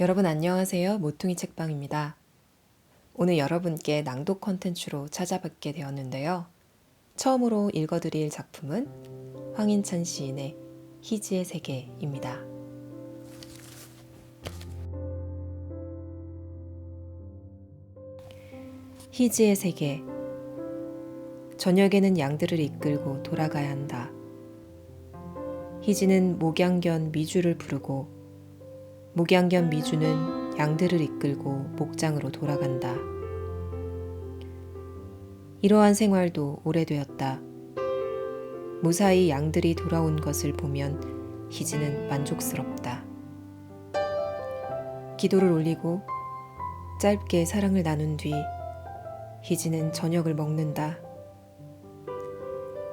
여러분 안녕하세요. 모퉁이 책방입니다. 오늘 여러분께 낭독 컨텐츠로 찾아뵙게 되었는데요. 처음으로 읽어드릴 작품은 황인찬 시인의 희지의 세계입니다. 희지의 세계 저녁에는 양들을 이끌고 돌아가야 한다. 희지는 목양견 미주를 부르고 목양견 미주는 양들을 이끌고 목장으로 돌아간다. 이러한 생활도 오래되었다. 무사히 양들이 돌아온 것을 보면 희지는 만족스럽다. 기도를 올리고 짧게 사랑을 나눈 뒤 희지는 저녁을 먹는다.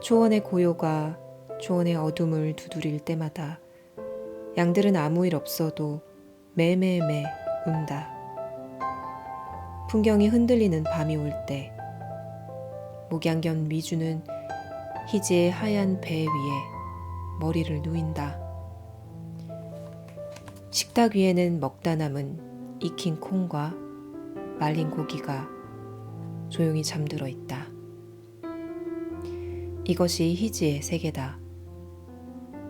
초원의 고요가 초원의 어둠을 두드릴 때마다 양들은 아무 일 없어도 매매매 운다. 풍경이 흔들리는 밤이 올 때, 목양견 미주는 희지의 하얀 배 위에 머리를 누인다. 식탁 위에는 먹다 남은 익힌 콩과 말린 고기가 조용히 잠들어 있다. 이것이 희지의 세계다.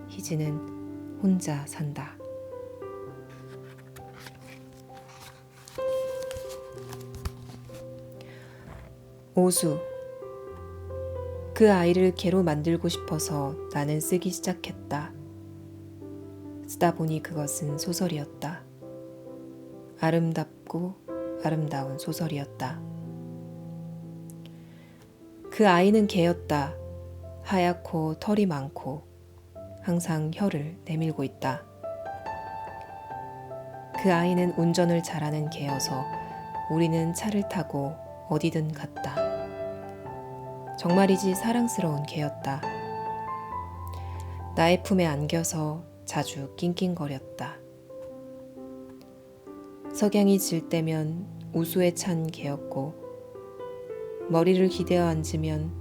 희지는 혼자 산다. 오수. 그 아이를 개로 만들고 싶어서 나는 쓰기 시작했다. 쓰다 보니 그것은 소설이었다. 아름답고 아름다운 소설이었다. 그 아이는 개였다. 하얗고 털이 많고 항상 혀를 내밀고 있다. 그 아이는 운전을 잘하는 개여서 우리는 차를 타고 어디든 갔다. 정말이지 사랑스러운 개였다. 나의 품에 안겨서 자주 낑낑거렸다. 석양이 질 때면 우수에 찬 개였고 머리를 기대어 앉으면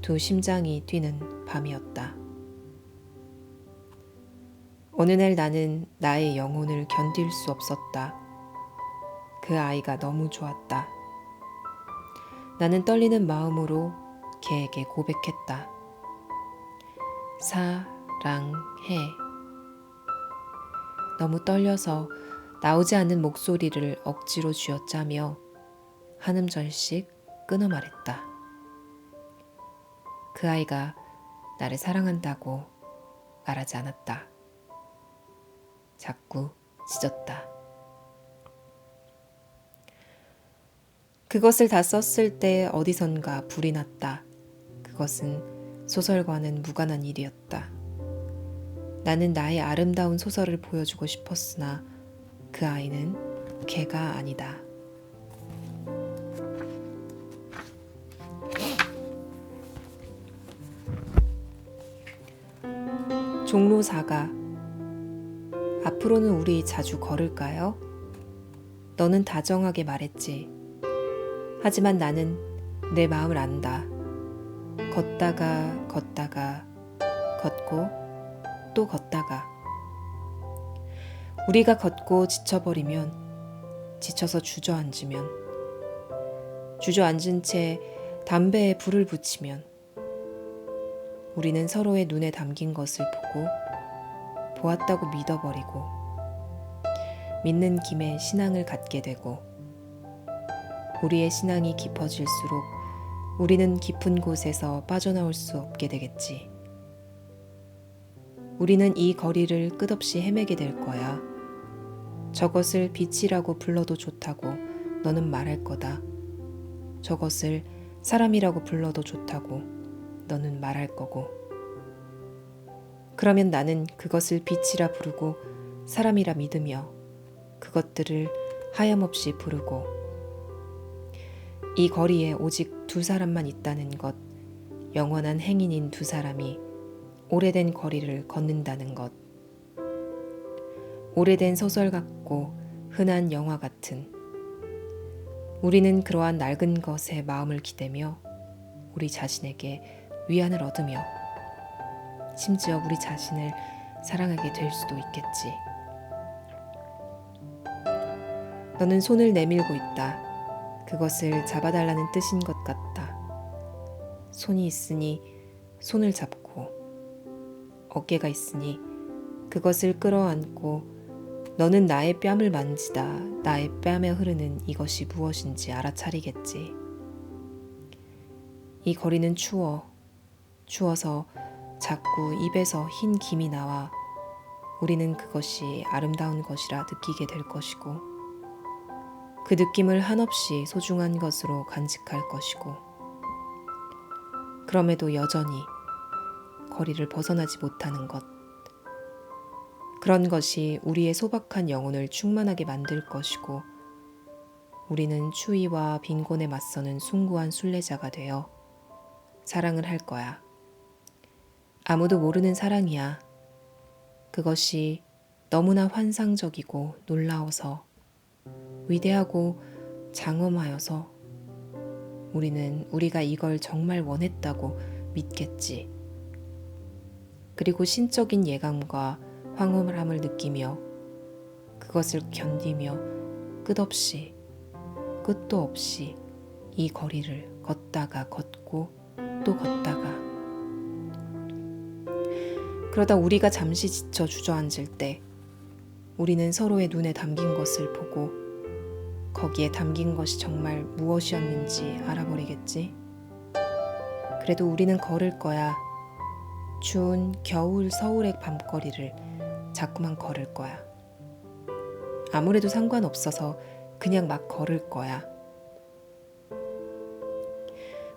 두 심장이 뛰는 밤이었다. 어느 날 나는 나의 영혼을 견딜 수 없었다. 그 아이가 너무 좋았다. 나는 떨리는 마음으로 개에게 고백했다. 사랑해. 너무 떨려서 나오지 않는 목소리를 억지로 쥐어짜며 한 음절씩 끊어 말했다. 그 아이가 나를 사랑한다고 말하지 않았다. 자꾸 짖었다. 그것을 다 썼을 때 어디선가 불이 났다. 그것은 소설과는 무관한 일이었다. 나는 나의 아름다운 소설을 보여주고 싶었으나 그 아이는 개가 아니다. 종로사가 앞으로는 우리 자주 걸을까요? 너는 다정하게 말했지. 하지만 나는 내 마음을 안다. 걷다가 걷다가 걷고 또 걷다가. 우리가 걷고 지쳐버리면 지쳐서 주저앉으면 주저앉은 채 담배에 불을 붙이면 우리는 서로의 눈에 담긴 것을 보고 보았다고 믿어버리고 믿는 김에 신앙을 갖게 되고 우리의 신앙이 깊어질수록 우리는 깊은 곳에서 빠져나올 수 없게 되겠지. 우리는 이 거리를 끝없이 헤매게 될 거야. 저것을 빛이라고 불러도 좋다고 너는 말할 거다. 저것을 사람이라고 불러도 좋다고 너는 말할 거고. 그러면 나는 그것을 빛이라 부르고 사람이라 믿으며 그것들을 하염없이 부르고 이 거리에 오직 두 사람만 있다는 것, 영원한 행인인 두 사람이 오래된 거리를 걷는다는 것. 오래된 소설 같고 흔한 영화 같은 우리는 그러한 낡은 것에 마음을 기대며 우리 자신에게 위안을 얻으며 심지어 우리 자신을 사랑하게 될 수도 있겠지. 너는 손을 내밀고 있다. 그것을 잡아달라는 뜻인 것 같다. 손이 있으니 손을 잡고, 어깨가 있으니 그것을 끌어안고, 너는 나의 뺨을 만지다 나의 뺨에 흐르는 이것이 무엇인지 알아차리겠지. 이 거리는 추워. 추워서 자꾸 입에서 흰 김이 나와 우리는 그것이 아름다운 것이라 느끼게 될 것이고 그 느낌을 한없이 소중한 것으로 간직할 것이고 그럼에도 여전히 거리를 벗어나지 못하는 것 그런 것이 우리의 소박한 영혼을 충만하게 만들 것이고 우리는 추위와 빈곤에 맞서는 숭고한 순례자가 되어 사랑을 할 거야. 아무도 모르는 사랑이야. 그것이 너무나 환상적이고 놀라워서 위대하고 장엄하여서 우리는 우리가 이걸 정말 원했다고 믿겠지. 그리고 신적인 예감과 황홀함을 느끼며 그것을 견디며 끝없이 끝도 없이 이 거리를 걷다가 걷고 또 걷다가 그러다 우리가 잠시 지쳐 주저앉을 때 우리는 서로의 눈에 담긴 것을 보고 거기에 담긴 것이 정말 무엇이었는지 알아버리겠지. 그래도 우리는 걸을 거야. 추운 겨울 서울의 밤거리를 자꾸만 걸을 거야. 아무래도 상관없어서 그냥 막 걸을 거야.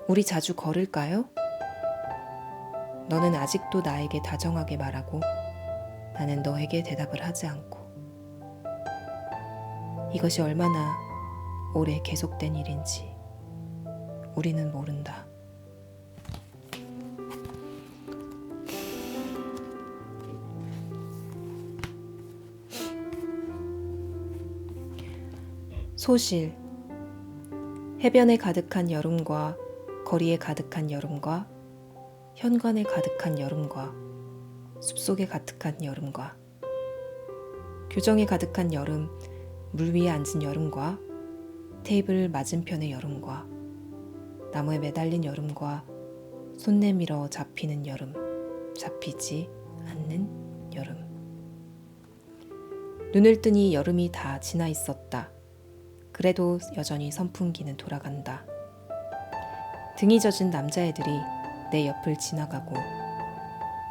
우리 자주 걸을까요? 너는 아직도 나에게 다정하게 말하고 나는 너에게 대답을 하지 않고 이것이 얼마나 오래 계속된 일인지 우리는 모른다. 소실 해변에 가득한 여름과 거리에 가득한 여름과 현관에 가득한 여름과 숲속에 가득한 여름과 교정에 가득한 여름, 물 위에 앉은 여름과 테이블 맞은편의 여름과 나무에 매달린 여름과 손 내밀어 잡히는 여름, 잡히지 않는 여름. 눈을 뜨니 여름이 다 지나 있었다. 그래도 여전히 선풍기는 돌아간다. 등이 젖은 남자애들이 내 옆을 지나가고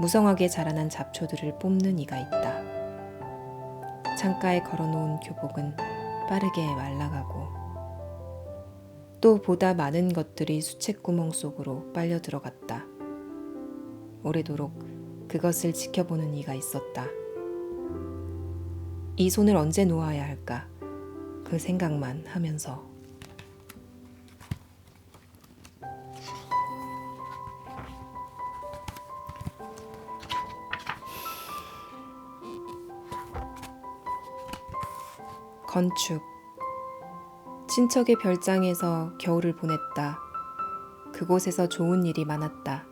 무성하게 자라난 잡초들을 뽑는 이가 있다. 창가에 걸어놓은 교복은 빠르게 말라가고 또 보다 많은 것들이 수채구멍 속으로 빨려 들어갔다. 오래도록 그것을 지켜보는 이가 있었다. 이 손을 언제 놓아야 할까? 그 생각만 하면서 건축 친척의 별장에서 겨울을 보냈다. 그곳에서 좋은 일이 많았다.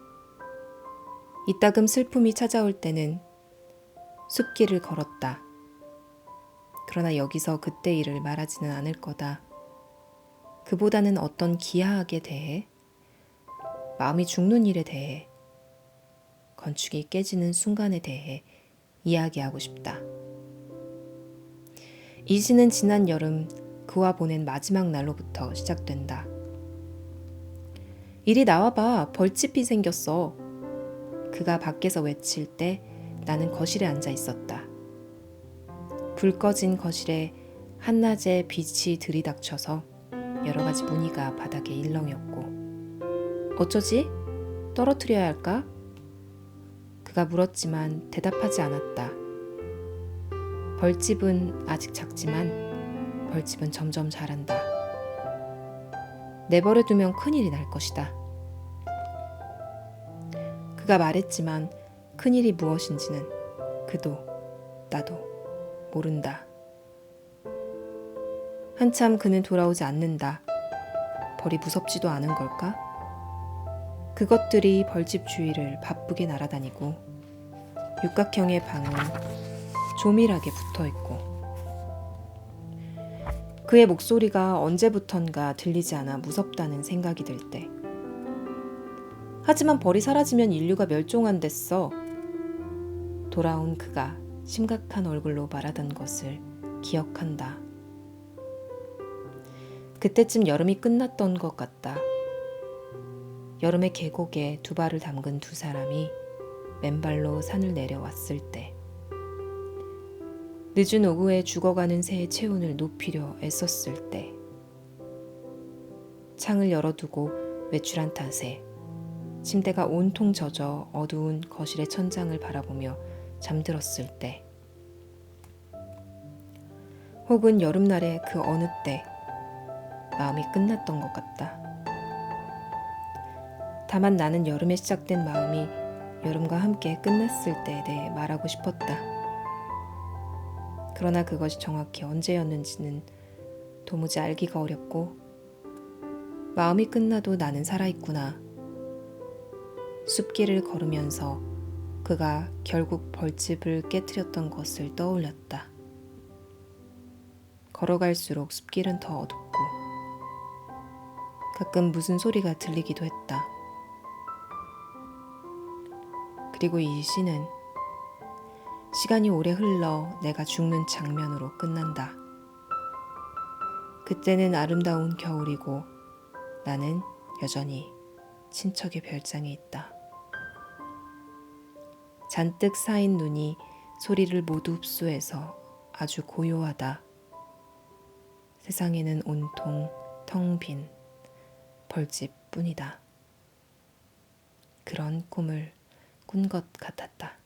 이따금 슬픔이 찾아올 때는 숲길을 걸었다. 그러나 여기서 그때 일을 말하지는 않을 거다. 그보다는 어떤 기하학에 대해, 마음이 죽는 일에 대해, 건축이 깨지는 순간에 대해 이야기하고 싶다. 이 시는 지난 여름 그와 보낸 마지막 날로부터 시작된다. 이리 나와봐. 벌집이 생겼어. 그가 밖에서 외칠 때 나는 거실에 앉아 있었다. 불 꺼진 거실에 한낮에 빛이 들이닥쳐서 여러 가지 무늬가 바닥에 일렁였고 어쩌지? 떨어뜨려야 할까? 그가 물었지만 대답하지 않았다. 벌집은 아직 작지만 벌집은 점점 자란다. 내버려 두면 큰일이 날 것이다. 그가 말했지만 큰일이 무엇인지는 그도 나도 모른다. 한참 그는 돌아오지 않는다. 벌이 무섭지도 않은 걸까? 그것들이 벌집 주위를 바쁘게 날아다니고 육각형의 방은 조밀하게 붙어 있고 그의 목소리가 언제부턴가 들리지 않아 무섭다는 생각이 들 때. 하지만 벌이 사라지면 인류가 멸종한댔어. 돌아온 그가 심각한 얼굴로 말하던 것을 기억한다. 그때쯤 여름이 끝났던 것 같다. 여름의 계곡에 두 발을 담근 두 사람이 맨발로 산을 내려왔을 때. 늦은 오후에 죽어가는 새의 체온을 높이려 애썼을 때. 창을 열어두고 외출한 탓에 침대가 온통 젖어 어두운 거실의 천장을 바라보며 잠들었을 때. 혹은 여름날의 그 어느 때 마음이 끝났던 것 같다. 다만 나는 여름에 시작된 마음이 여름과 함께 끝났을 때에 대해 말하고 싶었다. 그러나 그것이 정확히 언제였는지는 도무지 알기가 어렵고 마음이 끝나도 나는 살아있구나. 숲길을 걸으면서 그가 결국 벌집을 깨뜨렸던 것을 떠올렸다. 걸어갈수록 숲길은 더 어둡고 가끔 무슨 소리가 들리기도 했다. 그리고 이 시는 시간이 오래 흘러 내가 죽는 장면으로 끝난다. 그때는 아름다운 겨울이고 나는 여전히 친척의 별장에 있다. 잔뜩 쌓인 눈이 소리를 모두 흡수해서 아주 고요하다. 세상에는 온통 텅 빈 벌집 뿐이다. 그런 꿈을 꾼 것 같았다.